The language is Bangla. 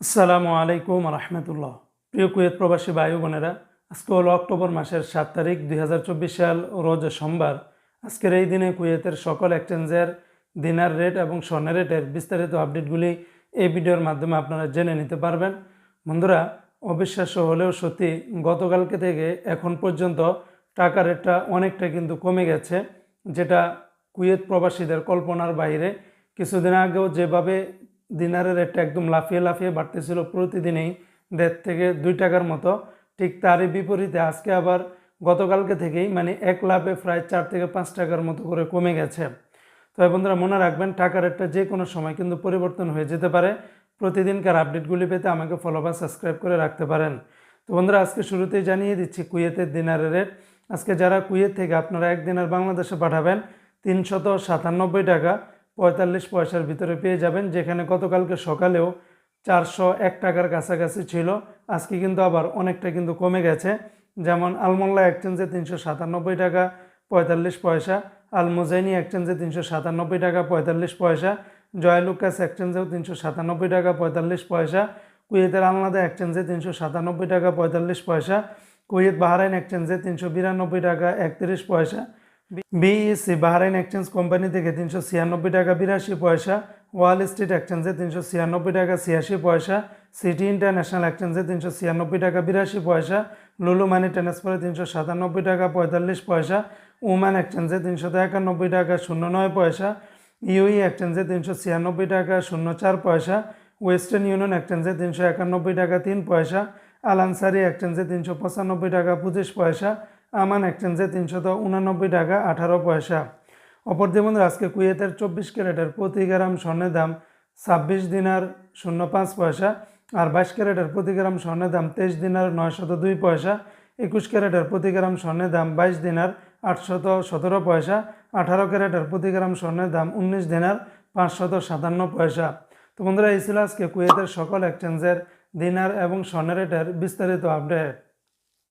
আসসালামু আলাইকুম রহমতুল্লাহ প্রিয় কুয়েত প্রবাসী ভাই বোনেরা আজকে হলো অক্টোবর মাসের সাত তারিখ দুই হাজার চব্বিশ সাল, রোজ সোমবার। আজকের এই দিনে কুয়েতের সকল এক্সচেঞ্জের দিনার রেট এবং স্বর্ণের রেটের বিস্তারিত আপডেটগুলি এই ভিডিওর মাধ্যমে আপনারা জেনে নিতে পারবেন। বন্ধুরা, অবিশ্বাস্য হলেও সত্যি, গতকালকে থেকে এখন পর্যন্ত টাকা রেটটা অনেকটা কিন্তু কমে গেছে, যেটা কুয়েত প্রবাসীদের কল্পনার বাইরে। কিছুদিন আগেও যেভাবে দিনারের রেটটা একদম লাফিয়ে লাফিয়ে বাড়তেছিল প্রতিদিনই দেড় থেকে দুই টাকার মতো। ঠিক তারই বিপরীতে আজকে আবার গতকালকে থেকেই মানে এক লাভে প্রায় চার থেকে পাঁচ টাকার মতো করে কমে গেছে। তবে বন্ধুরা মনে রাখবেন টাকা রেটটা যে কোনো সময় কিন্তু পরিবর্তন হয়ে যেতে পারে। প্রতিদিনকার আপডেটগুলি পেতে আমাকে ফলো বা সাবস্ক্রাইব করে রাখতে পারেন। তো বন্ধুরা, আজকে শুরুতেই জানিয়ে দিচ্ছি কুয়েতের দিনারের রেট। আজকে যারা কুয়েত থেকে আপনারা এক দিনের বাংলাদেশে পাঠাবেন তিনশত সাতানব্বই টাকা। পঁয়তাল্লিশ পয়সার ভিতরে পেয়ে যাবেন, যেখানে গতকালকে সকালেও চারশো এক টাকার কাছাকাছি ছিল। আজকে কিন্তু আবার অনেকটা কিন্তু কমে গেছে। যেমন আলমোল্লা এক্সচেঞ্জে তিনশো সাতানব্বই টাকা, পঁয়তাল্লিশ পয়সা। আলমোজাইনি এক্সচেঞ্জে তিনশো সাতানব্বই টাকা, পঁয়তাল্লিশ পয়সা। জয়লুকাস এক্সচেঞ্জেও তিনশো সাতানব্বই টাকা, পঁয়তাল্লিশ পয়সা। কুয়েতের আলনাদা এক্সচেঞ্জে তিনশো সাতানব্বই টাকা, পঁয়তাল্লিশ পয়সা। কুয়েত বাহারাইন এক্সচেঞ্জে তিনশো বিরানব্বই টাকা, একত্রিশ পয়সা। বিইসি বাহরাইন এক্সচেঞ্জ কোম্পানি থেকে তিনশো ছিয়ানব্বই টাকা বিরাশি পয়সা ওয়াল স্ট্রিট এক্সচেঞ্জে তিনশো ছিয়ানব্বই টাকা ছিয়াশি পয়সা সিটি ইন্টারন্যাশনাল এক্সচেঞ্জে তিনশো ছিয়ানব্বই টাকা বিরাশি পয়সা লুলু মানি ট্রান্সফারে তিনশো সাতানব্বই টাকা পঁয়তাল্লিশ পয়সা উম্যান এক্সচেঞ্জে তিনশো একানব্বই টাকা শূন্য নয় পয়সা ইউই এক্সচেঞ্জে তিনশো ছিয়ানব্বই টাকা শূন্য চার পয়সা ওয়েস্টার্ন ইউনিয়ন এক্সচেঞ্জে তিনশো একানব্বই টাকা তিন পয়সা আলানসারি এক্সচেঞ্জে তিনশো পঁচানব্বই টাকা পঁচিশ পয়সা আমান এক্সচেঞ্জে তিনশত উনানব্বই টাকা, আঠারো পয়সা। অপর বন্ধুরা, আজকে কুয়েতের চব্বিশ ক্যারেটের প্রতি গ্রাম স্বর্ণের দাম ছাব্বিশ দিনার শূন্য পাঁচ পয়সা, আর বাইশ ক্যারেটের প্রতি গ্রাম স্বর্ণের দাম তেইশ দিনার নয়শত দুই পয়সা, একুশ ক্যারেটের প্রতি গ্রাম স্বর্ণের দাম বাইশ দিনার আটশত সতেরো পয়সা, আঠারো ক্যারেটের প্রতি গ্রাম স্বর্ণের দাম উনিশ দিনার পাঁচশত সাতান্ন পয়সা। তো বন্ধুরা, এই ছিল আজকে কুয়েতের সকল এক্সচেঞ্জের দিনার এবং স্বর্ণের রেটের বিস্তারিত আপডেট।